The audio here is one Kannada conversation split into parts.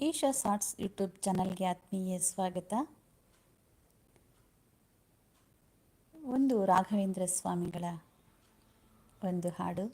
ಈಶಾ ಶಾರ್ಟ್ಸ್ ಯೂಟ್ಯೂಬ್ ಚಾನಲ್ಗೆ ಆತ್ಮೀಯ ಸ್ವಾಗತ. ಒಂದು ರಾಘವೇಂದ್ರ ಸ್ವಾಮಿಗಳ ಒಂದು ಹಾಡು.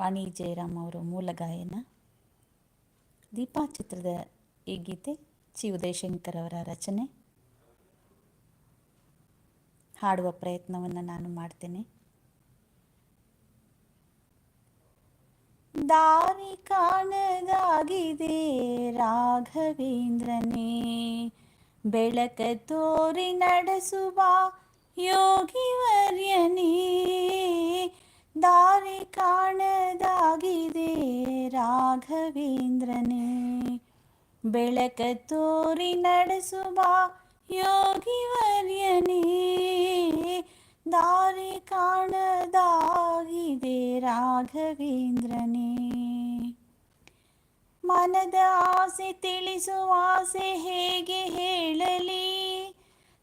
ವಾಣಿ ಜಯರಾಮ್ ಅವರು ಮೂಲ ಗಾಯನ. ದೀಪಾ ಚಿತ್ರದ ಈ ಗೀತೆ ಚಿ ಉದಯಶಂಕರ್ ಅವರ ರಚನೆ. ಹಾಡುವ ಪ್ರಯತ್ನವನ್ನು ನಾನು ಮಾಡ್ತೇನೆ. ದಾರಿ ಕಾಣದಾಗಿದೆ. ರಾಘವೇಂದ್ರನೇ, ಬೆಳಕ ತೋರಿ ನಡೆಸುವ ಯೋಗಿವರ್ಯನೇ, ದಾರಿ ಕಾಣದಾಗಿದೆ. ರಾಘವೇಂದ್ರನೇ, ಬೆಳಕ ತೋರಿ ನಡೆಸುವ ಯೋಗಿವರ್ಯನೇ, ದಾರಿ ಕಾಣದಾಗಿದೆ. ರಾಘವೇಂದ್ರನೇ. ಮನದ ಆಸೆ ತಿಳಿಸುವ ಆಸೆ ಹೇಗೆ ಹೇಳಲಿ?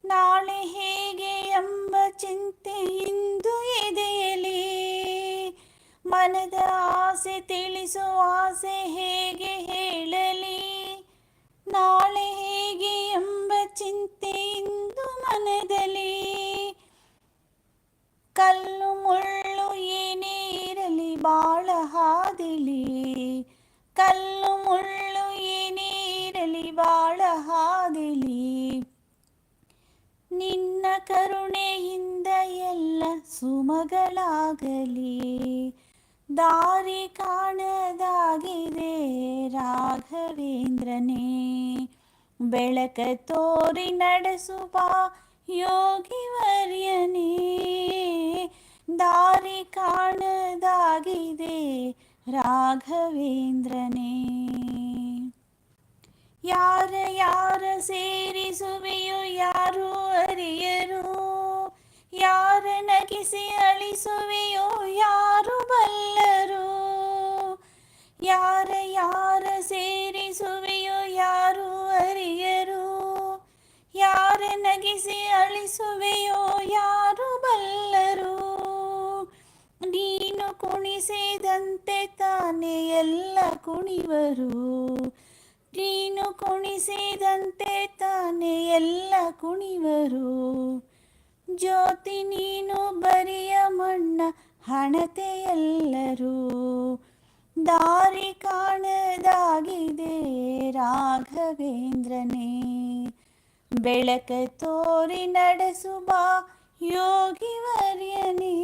ನಾಳೆ ಹೇಗೆ ಎಂಬ ಚಿಂತೆ ಇಂದು ಎದೆಯಲಿ? ಮನದ ಆಸೆ ತಿಳಿಸುವ ಆಸೆ ಹೇಗೆ ಹೇಳಲಿ? ನಾಳೆ ಹೇಗೆ ಎಂಬ ಚಿಂತೆ ಇಂದು ಮನದಲ್ಲಿ? ಕಲ್ಲು ಮುಳ್ಳು ಏನೇ ಇರಲಿ, ಬಾಳ ಹಾದಿಲಿ. ಕಲ್ಲು ಕರುಣೆಯಿಂದ ಎಲ್ಲ ಸುಮಗಳಾಗಲಿ ದಾರಿ ಕಾಣದಾಗಿದೆ ರಾಘವೇಂದ್ರನೇ ಬೆಳಕ ತೋರಿ ನಡೆಸುವ ಯೋಗಿವರ್ಯನೇ ದಾರಿ ಕಾಣದಾಗಿದೆ ರಾಘವೇಂದ್ರನೇ ಯಾರ ಯಾರ ಸೇರಿಸುವೆಯೋ ನಗಿಸಿ ಅಳಿಸುವೆಯೋ ಯಾರು ಬಲ್ಲರು? ಯಾರ ಯಾರ ಸೇರಿಸುವೆಯೋ ಯಾರು ಅರಿಯರು? ಯಾರ ನಗಿಸಿ ಅಳಿಸುವೆಯೋ ಯಾರು ಬಲ್ಲರು? ನೀನು ಕುಣಿಸಿದಂತೆ ತಾನೇ ಎಲ್ಲ ಕುಣಿವರು. ನೀನು ಕುಣಿಸಿದಂತೆ ತಾನೇ ಎಲ್ಲ ಕುಣಿವರು. ಜ್ಯೋತಿ ನೀನು ಬರಿಯ ಮಣ್ಣ ಹಣತೆ ಎಲ್ಲರೂ ದಾರಿ ಕಾಣದಾಗಿದೆ ರಾಘವೇಂದ್ರನೇ. ಬೆಳಕ ತೋರಿ ನಡೆಸುವ ಯೋಗಿವರ್ಯನೇ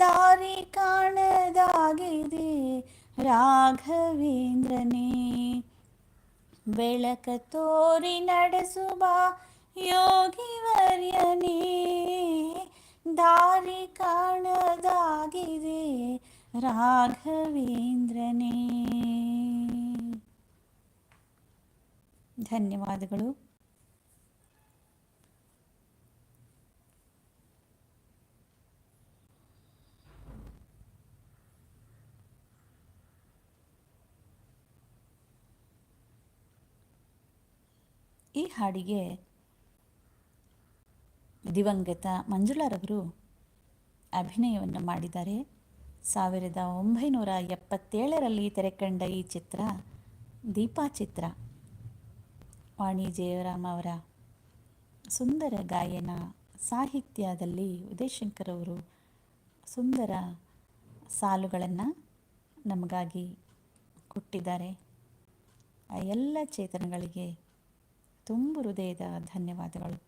ದಾರಿ ಕಾಣದಾಗಿದೆ ರಾಘವೇಂದ್ರನೇ. ಬೆಳಕ ತೋರಿ ನಡೆಸುವ ಯೋಗಿವರ್ಯನೇ ದಾರಿ ಕಾಣದಾಗಿದೆ ರಾಘವೇಂದ್ರನೇ. ಧನ್ಯವಾದಗಳು. ಈ ಹಾಡಿಗೆ ದಿವಂಗತ ಮಂಜುಳಾರವರು ಅಭಿನಯವನ್ನು ಮಾಡಿದ್ದಾರೆ. ಸಾವಿರದ ಒಂಬೈನೂರ ಎಪ್ಪತ್ತೇಳರಲ್ಲಿ ತೆರೆಕಂಡ ಈ ಚಿತ್ರ ದೀಪಾ ಚಿತ್ರ. ವಾಣಿ ಜಯರಾಮ್ ಅವರ ಸುಂದರ ಗಾಯನ ಸಾಹಿತ್ಯದಲ್ಲಿ ಉದಯಶಂಕರ್ ಅವರು ಸುಂದರ ಸಾಲುಗಳನ್ನು ನಮಗಾಗಿ ಕೊಟ್ಟಿದ್ದಾರೆ. ಆ ಎಲ್ಲ ಚೇತನಗಳಿಗೆ ತುಂಬು ಹೃದಯದ ಧನ್ಯವಾದಗಳು.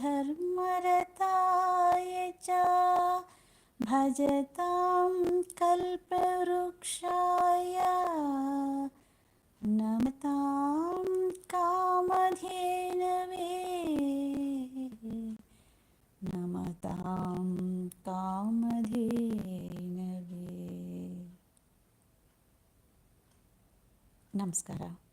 धर्मरता च भजतां कल्पवृक्षाय नमतां कामधेनवे नमतां कामधेनवे नमस्कारः।